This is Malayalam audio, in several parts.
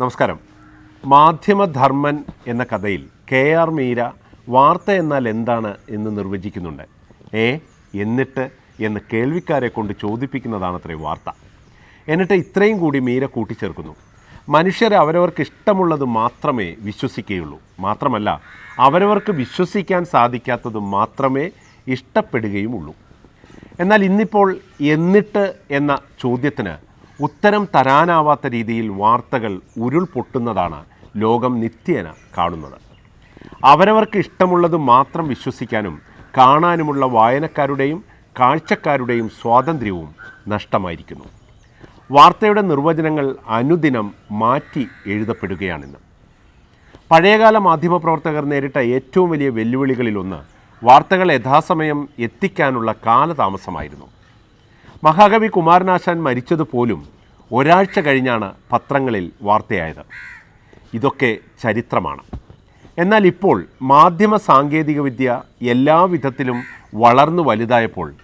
നമസ്കാരം. മാധ്യമധർമ്മൻ എന്ന കഥയിൽ കെ ആർ മീര വാർത്ത എന്നാൽ എന്താണ് എന്ന് നിർവചിക്കുന്നുണ്ട്. ഏ എന്നിട്ട് എന്ന് കേൾവിക്കാരെ കൊണ്ട് ചോദിപ്പിക്കുന്നതാണത്രേ വാർത്ത. എന്നിട്ട് ഇത്രയും കൂടി മീര കൂട്ടിച്ചേർക്കുന്നു. മനുഷ്യർ അവരവർക്ക് ഇഷ്ടമുള്ളത് മാത്രമേ വിശ്വസിക്കുകയുള്ളൂ. മാത്രമല്ല അവരവർക്ക് വിശ്വസിക്കാൻ സാധിക്കാത്തത് മാത്രമേ ഇഷ്ടപ്പെടുകയുമുള്ളൂ. എന്നാൽ ഇന്നിപ്പോൾ എന്നിട്ട് എന്ന ചോദ്യത്തിന് ഉത്തരം തരാനാവാത്ത രീതിയിൽ വാർത്തകൾ ഉരുൾപൊട്ടുന്നതാണ് ലോകം നിത്യേന കാണുന്നത്. അവരവർക്ക് ഇഷ്ടമുള്ളത് മാത്രം വിശ്വസിക്കാനും കാണാനുമുള്ള വായനക്കാരുടെയും കാഴ്ചക്കാരുടെയും സ്വാതന്ത്ര്യവും നഷ്ടമായിരിക്കുന്നു. വാർത്തയുടെ നിർവചനങ്ങൾ അനുദിനം മാറ്റി എഴുതപ്പെടുകയാണിന്ന്. പഴയകാല മാധ്യമപ്രവർത്തകർ നേരിട്ട ഏറ്റവും വലിയ വെല്ലുവിളികളിലൊന്ന് വാർത്തകൾ യഥാസമയം എത്തിക്കാനുള്ള കാലതാമസമായിരുന്നു. മഹാകവി കുമാരനാശാൻ മരിച്ചതുപോലും ഒരാഴ്ച കഴിഞ്ഞാണ് പത്രങ്ങളിൽ വാർത്തയായത്. ഇതൊക്കെ ചരിത്രമാണ്. എന്നാൽ ഇപ്പോൾ മാധ്യമ സാങ്കേതികവിദ്യ എല്ലാ വിധത്തിലും വളർന്നു വലുതായപ്പോൾ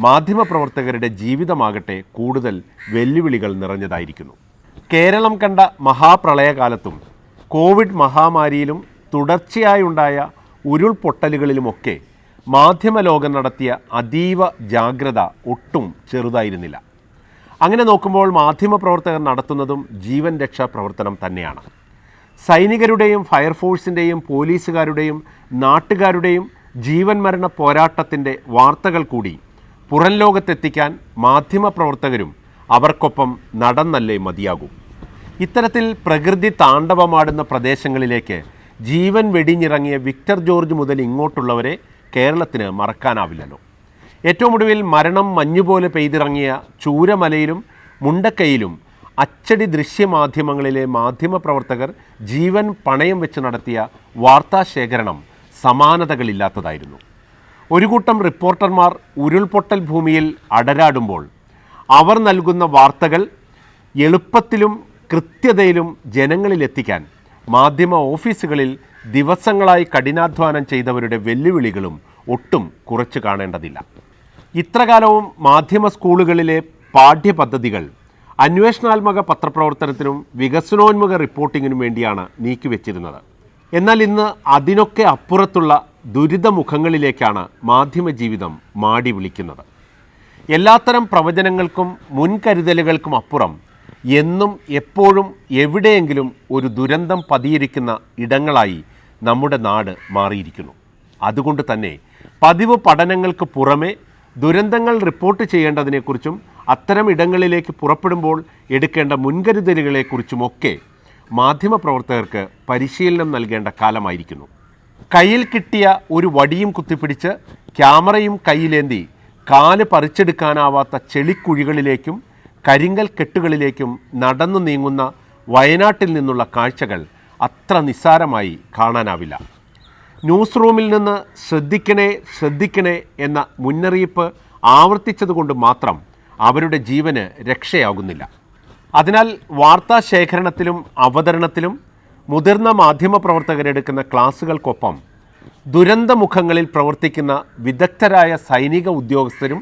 മാധ്യമപ്രവർത്തകരുടെ ജീവിതമാകട്ടെ കൂടുതൽ വെല്ലുവിളികൾ നിറഞ്ഞതായിരിക്കുന്നു. കേരളം കണ്ട മഹാപ്രളയകാലത്തും കോവിഡ് മഹാമാരിയിലും തുടർച്ചയായുണ്ടായ ഉരുൾപൊട്ടലുകളിലുമൊക്കെ മാധ്യമലോകം നടത്തിയ അതീവ ജാഗ്രത ഒട്ടും ചെറുതായിരുന്നില്ല. അങ്ങനെ നോക്കുമ്പോൾ മാധ്യമപ്രവർത്തകർ നടത്തുന്നതും ജീവൻ രക്ഷാ പ്രവർത്തനം തന്നെയാണ്. സൈനികരുടെയും ഫയർഫോഴ്സിന്റെയും പോലീസുകാരുടെയും നാട്ടുകാരുടെയും ജീവൻ മരണ പോരാട്ടത്തിന്റെ വാർത്തകൾ കൂടി പുറം ലോകത്തെത്തിക്കാൻ മാധ്യമപ്രവർത്തകരും അവർക്കൊപ്പം നടന്നല്ലേ മതിയാകൂ. ഇത്തരത്തിൽ പ്രകൃതി താണ്ഡവമാടുന്ന പ്രദേശങ്ങളിലേക്ക് ജീവൻ വെടിഞ്ഞിറങ്ങിയ വിക്ടർ ജോർജ് മുതൽ ഇങ്ങോട്ടുള്ളവരെ കേരളത്തിന് മറക്കാനാവില്ലല്ലോ. ഏറ്റവും ഒടുവിൽ മരണം മഞ്ഞുപോലെ പെയ്തിറങ്ങിയ ചൂരമലയിലും മുണ്ടക്കൈയിലും അച്ചടി ദൃശ്യമാധ്യമങ്ങളിലെ മാധ്യമപ്രവർത്തകർ ജീവൻ പണയം വെച്ച് നടത്തിയ വാർത്താശേഖരണം സമാനതകളില്ലാത്തതായിരുന്നു. ഒരു കൂട്ടം റിപ്പോർട്ടർമാർ ഉരുൾപൊട്ടൽ ഭൂമിയിൽ അടരാടുമ്പോൾ അവർ നൽകുന്ന വാർത്തകൾ എളുപ്പത്തിലും കൃത്യതയിലും ജനങ്ങളിലെത്തിക്കാൻ മാധ്യമ ഓഫീസുകളിൽ ദിവസങ്ങളായി കഠിനാധ്വാനം ചെയ്തവരുടെ വെല്ലുവിളികളും ഒട്ടും കുറച്ച് കാണേണ്ടതില്ല. ഇത്രകാലവും മാധ്യമ സ്കൂളുകളിലെ പാഠ്യപദ്ധതികൾ അന്വേഷണാത്മക പത്രപ്രവർത്തനത്തിനും വികസനോന്മുഖ റിപ്പോർട്ടിങ്ങിനും വേണ്ടിയാണ് നീക്കിവെച്ചിരുന്നത്. എന്നാൽ ഇന്ന് അതിനൊക്കെ അപ്പുറത്തുള്ള ദുരിതമുഖങ്ങളിലേക്കാണ് മാധ്യമ ജീവിതം മാടി വിളിക്കുന്നത്. എല്ലാത്തരം പ്രവചനങ്ങൾക്കും മുൻകരുതലുകൾക്കും അപ്പുറം എന്നും എപ്പോഴും എവിടെയെങ്കിലും ഒരു ദുരന്തം പതിയിരിക്കുന്ന ഇടങ്ങളായി നമ്മുടെ നാട് മാറിയിരിക്കുന്നു. അതുകൊണ്ട് തന്നെ പതിവ് പഠനങ്ങൾക്ക് പുറമെ ദുരന്തങ്ങൾ റിപ്പോർട്ട് ചെയ്യേണ്ടതിനെക്കുറിച്ചും അത്തരം ഇടങ്ങളിലേക്ക് പുറപ്പെടുമ്പോൾ എടുക്കേണ്ട മുൻകരുതലുകളെക്കുറിച്ചുമൊക്കെ മാധ്യമപ്രവർത്തകർക്ക് പരിശീലനം നൽകേണ്ട കാലമായിരിക്കുന്നു. കയ്യിൽ കിട്ടിയ ഒരു വടിയും കുത്തിപ്പിടിച്ച് ക്യാമറയും കയ്യിലേന്തി കാൽ പറിച്ചെടുക്കാനാവാത്ത ചെളിക്കുഴികളിലേക്കും കരിങ്കൽ കെട്ടുകളിലേക്കും നടന്നു നീങ്ങുന്ന വയനാട്ടിൽ നിന്നുള്ള കാഴ്ചകൾ അത്ര നിസ്സാരമായി കാണാനാവില്ല. ന്യൂസ് റൂമിൽ നിന്ന് ശ്രദ്ധിക്കണേ ശ്രദ്ധിക്കണേ എന്ന മുന്നറിയിപ്പ് ആവർത്തിച്ചതുകൊണ്ട് മാത്രം അവരുടെ ജീവന് രക്ഷയാകുന്നില്ല. അതിനാൽ വാർത്താ ശേഖരണത്തിലും അവതരണത്തിലും മുതിർന്ന മാധ്യമപ്രവർത്തകരെടുക്കുന്ന ക്ലാസുകൾക്കൊപ്പം ദുരന്തമുഖങ്ങളിൽ പ്രവർത്തിക്കുന്ന വിദഗ്ധരായ സൈനിക ഉദ്യോഗസ്ഥരും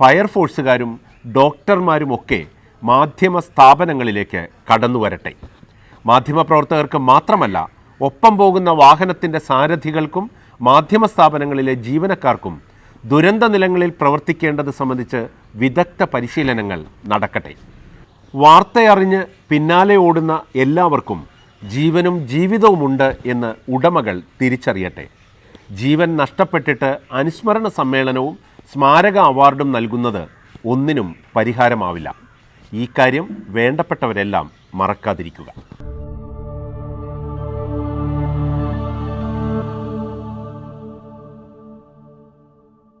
ഫയർഫോഴ്സുകാരും ഡോക്ടർമാരുമൊക്കെ മാധ്യമ സ്ഥാപനങ്ങളിലേക്ക് കടന്നു വരട്ടെ മാധ്യമപ്രവർത്തകർക്ക് മാത്രമല്ല ഒപ്പം പോകുന്ന വാഹനത്തിന്റെ സാരഥികൾക്കും മാധ്യമ സ്ഥാപനങ്ങളിലെ ജീവനക്കാർക്കും ദുരന്ത നിലങ്ങളിൽ പ്രവർത്തിക്കേണ്ടത് സംബന്ധിച്ച് വിദഗ്ധ പരിശീലനങ്ങൾ നടക്കട്ടെ. വാർത്തയറിഞ്ഞ് പിന്നാലെ ഓടുന്ന എല്ലാവർക്കും ജീവനും ജീവിതവുമുണ്ട് എന്ന് ഉടമകൾ തിരിച്ചറിയട്ടെ. ജീവൻ നഷ്ടപ്പെട്ടിട്ട് അനുസ്മരണ സമ്മേളനവും സ്മാരക അവാർഡും നൽകുന്നത് ഒന്നിനും പരിഹാരമാവില്ല. ഈ കാര്യം വേണ്ടപ്പെട്ടവരെല്ലാം മറക്കാതിരിക്കുക.